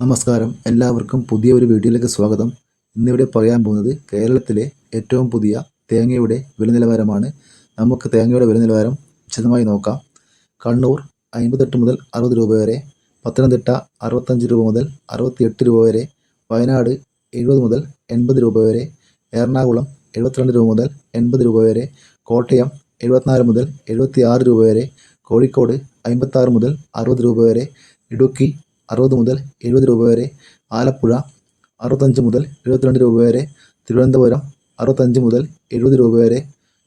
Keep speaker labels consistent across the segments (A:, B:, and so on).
A: നമസ്കാരം. എല്ലാവർക്കും പുതിയ ഒരു വീഡിയോയിലേക്ക് സ്വാഗതം. ഇന്നിവിടെ പറയാൻ പോകുന്നത് കേരളത്തിലെ ഏറ്റവും പുതിയ തേങ്ങയുടെ വില നിലവാരമാണ് നമുക്ക് തേങ്ങയുടെ വില നിലവാരം വിശദമായി നോക്കാം. കണ്ണൂർ അമ്പത്തെട്ട് മുതൽ അറുപത് രൂപ വരെ പത്തനംതിട്ട അറുപത്തഞ്ച് രൂപ മുതൽ അറുപത്തിയെട്ട് രൂപ വരെ വയനാട് എഴുപത് മുതൽ എൺപത് രൂപ വരെ എറണാകുളം എഴുപത്തിരണ്ട് രൂപ മുതൽ എൺപത് രൂപ വരെ കോട്ടയം എഴുപത്തിനാല് മുതൽ എഴുപത്തി ആറ് രൂപ വരെ കോഴിക്കോട് അമ്പത്താറ് മുതൽ അറുപത് രൂപ വരെ ഇടുക്കി അറുപത് മുതൽ എഴുപത് രൂപ വരെ ആലപ്പുഴ അറുപത്തഞ്ച് മുതൽ എഴുപത്തിരണ്ട് രൂപ വരെ തിരുവനന്തപുരം അറുപത്തഞ്ച് മുതൽ എഴുപത് രൂപ വരെ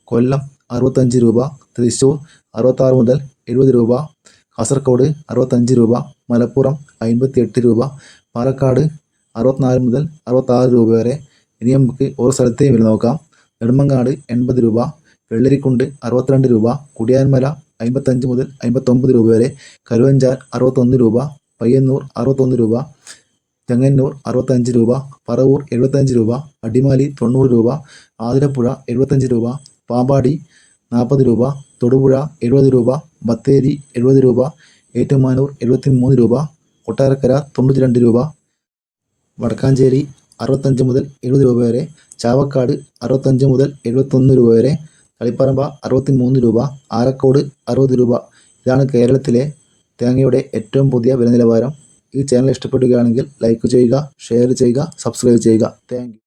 A: കൊല്ലം അറുപത്തഞ്ച് രൂപ തൃശ്ശൂർ അറുപത്താറ് മുതൽ എഴുപത് രൂപ കാസർഗോഡ് അറുപത്തഞ്ച് രൂപ മലപ്പുറം അൻപത്തിയെട്ട് രൂപ പാലക്കാട് അറുപത്തിനാല് മുതൽ അറുപത്താറ് രൂപ വരെ ഇനി നമുക്ക് ഓരോ സ്ഥലത്തെയും വില നോക്കാം. നെടുമങ്ങാട് എൺപത് രൂപ വെള്ളരിക്കുണ്ട് അറുപത്തിരണ്ട് രൂപ കുടിയാൻമല അമ്പത്തഞ്ച് മുതൽ അമ്പത്തൊമ്പത് രൂപ വരെ കരുവഞ്ചാൽ അറുപത്തൊന്ന് രൂപ പയ്യന്നൂർ അറുപത്തൊന്ന് രൂപ ചെങ്ങന്നൂർ അറുപത്തഞ്ച് രൂപ പറവൂർ എഴുപത്തഞ്ച് രൂപ അടിമാലി തൊണ്ണൂറ് രൂപ ആതിരപ്പുഴ എഴുപത്തഞ്ച് രൂപ പാമ്പാടി നാൽപ്പത് രൂപ തൊടുപുഴ എഴുപത് രൂപ ബത്തേരി എഴുപത് രൂപ ഏറ്റുമാനൂർ എഴുപത്തി മൂന്ന് രൂപ കൊട്ടാരക്കര തൊണ്ണൂറ്റി രണ്ട് രൂപ വടക്കാഞ്ചേരി അറുപത്തഞ്ച് മുതൽ എഴുപത് രൂപ വരെ ചാവക്കാട് അറുപത്തഞ്ച് മുതൽ എഴുപത്തൊന്ന് രൂപ വരെ കളിപ്പറമ്പ അറുപത്തി മൂന്ന് രൂപ ആരക്കോട് അറുപത് രൂപ. ഇതാണ് കേരളത്തിലെ തേങ്ങയുടെ ഏറ്റവും പുതിയ വില നിലവാരം ഈ ചാനൽ ഇഷ്ടപ്പെടുകയാണെങ്കിൽ ലൈക്ക് ചെയ്യുക ഷെയർ ചെയ്യുക സബ്സ്ക്രൈബ് ചെയ്യുക. താങ്ക്